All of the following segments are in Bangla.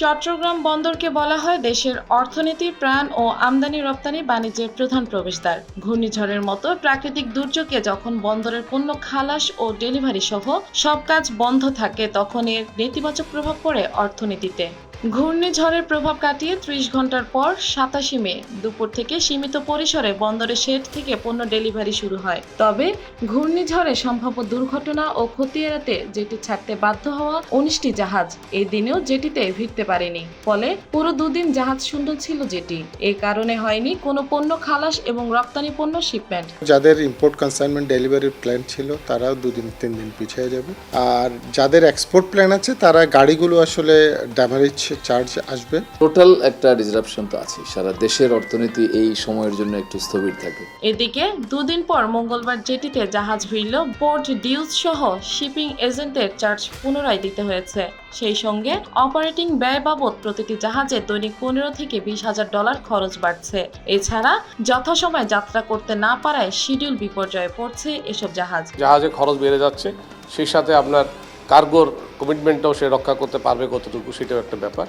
চট্টগ্রাম বন্দরকে বলা হয় দেশের অর্থনীতির প্রাণ ও আমদানি রপ্তানি বাণিজ্যের প্রধান প্রবেশদ্বার। ঘূর্ণিঝড়ের মতো প্রাকৃতিক দুর্যোগে যখন বন্দরের পণ্য খালাস ও ডেলিভারি সহ সব কাজ বন্ধ থাকে, তখন এর নেতিবাচক প্রভাব পড়ে অর্থনীতিতে। ঘূর্ণিঝড়ের প্রভাব কাটিয়ে ত্রিশ ঘণ্টার পর সাতাশি মে দুপুর থেকে সীমিত পরিসরে বন্দরের শেড থেকে পণ্য ডেলিভারি শুরু হয়। তবে ঘূর্ণিঝড়ে সম্ভাব্য দুর্ঘটনা ও ক্ষতি এড়াতে যেটি ছাড়তে বাধ্য হওয়া উনিশটি জাহাজ এই দিনেও জেটিতে ভিড়তে পারেনি। ফলে পুরো দুদিন জাহাজ শূন্য ছিল যেটি। এই কারণে হয়নি কোনো পণ্য খালাস এবং রপ্তানি পণ্য শিপমেন্ট। যাদের ইম্পোর্ট কনসাইনমেন্ট ডেলিভারির প্ল্যান ছিল, তারাও দুদিন, তিন দিন পিছিয়ে যাবে। আর যাদের এক্সপোর্ট প্ল্যান আছে, তারা গাড়িগুলো আসলে ড্যামারেজ চার্জ আসবে। টোটাল একটা ডিসরাপশন তো আছে সারা দেশের অর্থনীতি এই সময়ের জন্য একটু স্থবির থাকে। এদিকে দুদিন পর মঙ্গলবার জেটিতে জাহাজ ভিড়ল পোর্ট ডিউজ সহ শিপিং এজেন্টের চার্জ পুনরায় দিতে হয়েছে। সেই সঙ্গে অপারেটিং ব্যয় বাবদ প্রতিটি জাহাজে দৈনিক পনেরো থেকে বিশ হাজার ডলার খরচ বাড়ছে। এছাড়া যথাসময়ে যাত্রা করতে না পারায় শিডিউল বিপর্যয়ে পড়ছে এসব জাহাজ। জাহাজে খরচ বেড়ে যাচ্ছে। সেই সাথে আপনার কার্গোর কমিটমেন্টটাও সে রক্ষা করতে পারবে কতটুকু, সেটাও একটা ব্যাপার।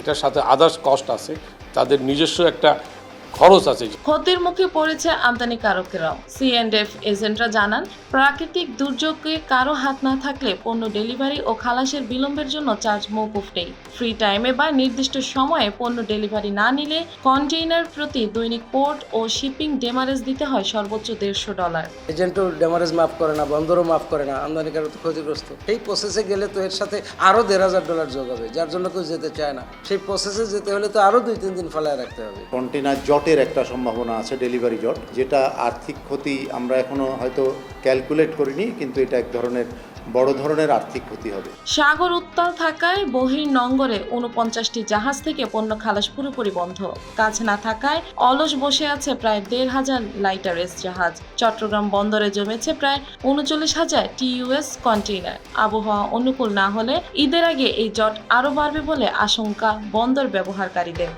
এটার সাথে আদার্স কস্ট আছে। তাদের নিজস্ব একটা খরচ আছে। ক্ষতির মুখে পড়েছে আমদানিকারকেরাও সিএনএফ এজেন্টরা জানান প্রাকৃতিক দুর্যোগে কারও হাত না থাকলে পণ্য ডেলিভারি ও খালাসের বিলম্বের জন্য চার্জ মৌকুফ নেই। ফ্রি টাইমে বা নির্দিষ্ট সময়ে পণ্য ডেলিভারি না নিলে কন্টেইনার প্রতি দৈনিক পোর্ট ও শিপিং ডেমারেজ দিতে হয় সর্বোচ্চ দেড়শো ডলার। এজেন্টও ডেমারেজ মাফ করে না বন্দরও মাফ করে না আমদানিকারক তো ক্ষতিগ্রস্ত। এই প্রসেসে গেলে তো এর সাথে আরও দেড় হাজার ডলার যোগ হবে যার জন্য কেউ যেতে চায় না। সেই প্রসেসে যেতে হলে তো আরও দুই তিন দিন ফেলায় রাখতে হবে। কন্টেনার জটের একটা সম্ভাবনা আছে ডেলিভারি জট, যেটা আর্থিক ক্ষতি আমরা এখনও হয়তো ক্যালকুলেট করিনি, কিন্তু এটা এক ধরনের, বড় ধরনের আর্থিক ক্ষতি হবে। সাগর উত্তাল থাকায় বহির নঙ্গরে উনপঞ্চাশটি জাহাজ থেকে পণ্য খালাস পুরোপুরি বন্ধ। কাজ না থাকায় অলস বসে আছে প্রায় দেড় হাজার লাইটারেস জাহাজ চট্টগ্রাম বন্দরে জমেছে প্রায় উনচল্লিশ হাজার টিইউএস কন্টেইনার। আবহাওয়া অনুকূল না হলে ঈদের আগে এই জট আরও বাড়বে বলে আশঙ্কা বন্দর ব্যবহারকারীদের।